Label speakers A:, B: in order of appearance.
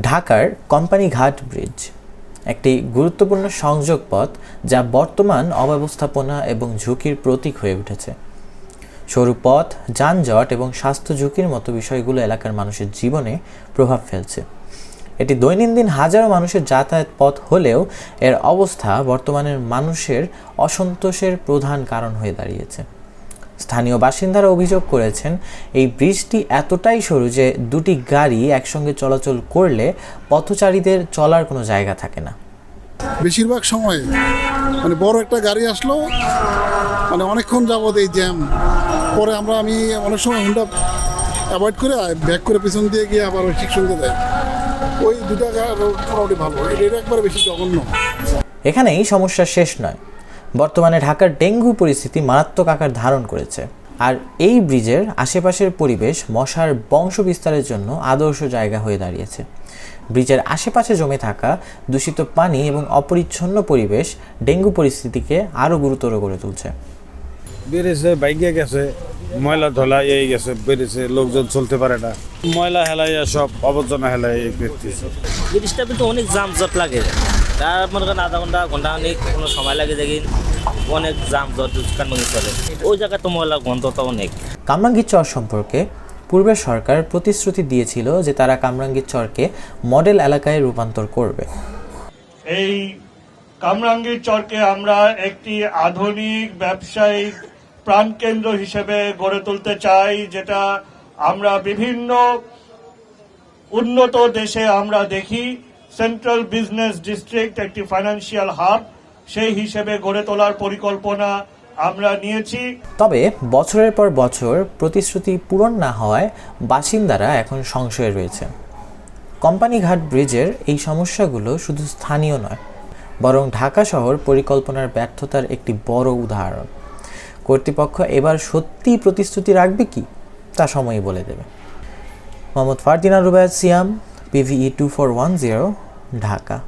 A: ঢাকার কোম্পানিঘাট ব্রিজ, একটি গুরুত্বপূর্ণ সংযোগ পথ যা বর্তমান অব্যবস্থাপনা এবং ঝুঁকির প্রতীক হয়ে উঠেছে। সরু পথ, যানজট এবং স্বাস্থ্য ঝুঁকির মতো বিষয়গুলো এলাকার মানুষের জীবনে প্রভাব ফেলছে। এটি দৈনন্দিন হাজারো মানুষের যাতায়াত পথ হলেও এর অবস্থা বর্তমানের মানুষের অসন্তোষের প্রধান কারণ হয়ে দাঁড়িয়েছে। স্থানীয় বাসিন্দারা অভিযোগ করেছেন এই ব্রিজটি এতটাই সরু যে দুটি গাড়ি একসঙ্গে চলাচল করলে পথচারীদের চলার কোনো জায়গা থাকে না।
B: বেশিরভাগ সময় মানে বড় একটা গাড়ি আসলো মানে অনেকক্ষণ যাবত এই জ্যাম পরে আমরা আমি অনেক সময় হুন্ডা অ্যাভয়েড করে ব্যাক করে পিছন দিয়ে গিয়ে আবার ওই ঠিক সঙ্গে দেয় ওই দুটা মোটামুটি ভালো। এটা একবারে বেশি জঘন্য।
A: এখানেই সমস্যা শেষ নয়। বর্তমানে ঢাকার ডেঙ্গু পরিস্থিতি মারাত্মক আকার ধারণ করেছে। আর এই ব্রিজের আশেপাশের পরিবেশ মশার বংশ বিস্তারের জন্য আদর্শ জায়গা হয়ে দাঁড়িয়েছে। ব্রিজের আশেপাশে জমে থাকা দূষিত পানি এবং অপরিচ্ছন্ন পরিবেশ ডেঙ্গু পরিস্থিতিকে আরও গুরুতর করে তুলছে।
C: বেড়েছে বাইকে গেছে ময়লা ধলা এই গেছে বেড়েছে লোকজন চলতে পারে না। ময়লা হেলাইয়া সব আবর্জনা হেলাই করতেছে।
D: ব্রিজটা কিন্তু অনেক জাম জট লাগে। তার মনে করেন আধা ঘণ্টা ঘণ্টা অনেক কোনো সময় লাগে দেখি। অনেক জাম জট কানমানি চলে। ওই জায়গায় তো ময়লা গন্ধটা অনেক।
A: কামরাঙ্গীর চর সম্পর্কে পূর্বের সরকার প্রতিশ্রুতি দিয়েছিল যে তারা কামরাঙ্গীর চরকে মডেল এলাকায় রূপান্তর করবে।
E: এই কামরাঙ্গীর চরকে আমরা একটি আধুনিক ব্যবসায়িক প্রাণকেন্দ্র হিসেবে গড়ে তুলতে চাই যেটা আমরা বিভিন্ন উন্নত দেশে আমরা দেখি। সেন্ট্রাল বিজনেস ডিস্ট্রিক্ট একটি ফাইন্যান্সিয়াল হাব সেই হিসেবে গড়ে তোলার পরিকল্পনা আমরা নিয়েছি।
A: তবে বছরের পর বছর প্রতিশ্রুতি পূরণ না হওয়ায় বাসিন্দারা এখন সংশয়ে রয়েছে। কোম্পানিঘাট ব্রিজের এই সমস্যাগুলো শুধু স্থানীয় নয়, বরং ঢাকা শহর পরিকল্পনার ব্যর্থতার একটি বড় উদাহরণ। কর্তৃপক্ষ এবার সত্যিই প্রতিশ্রুতি রাখবে কি, তা সময়ই বলে দেবে। Mohammad Fardina Rubayat Siam P V E two four one zero Dhaka.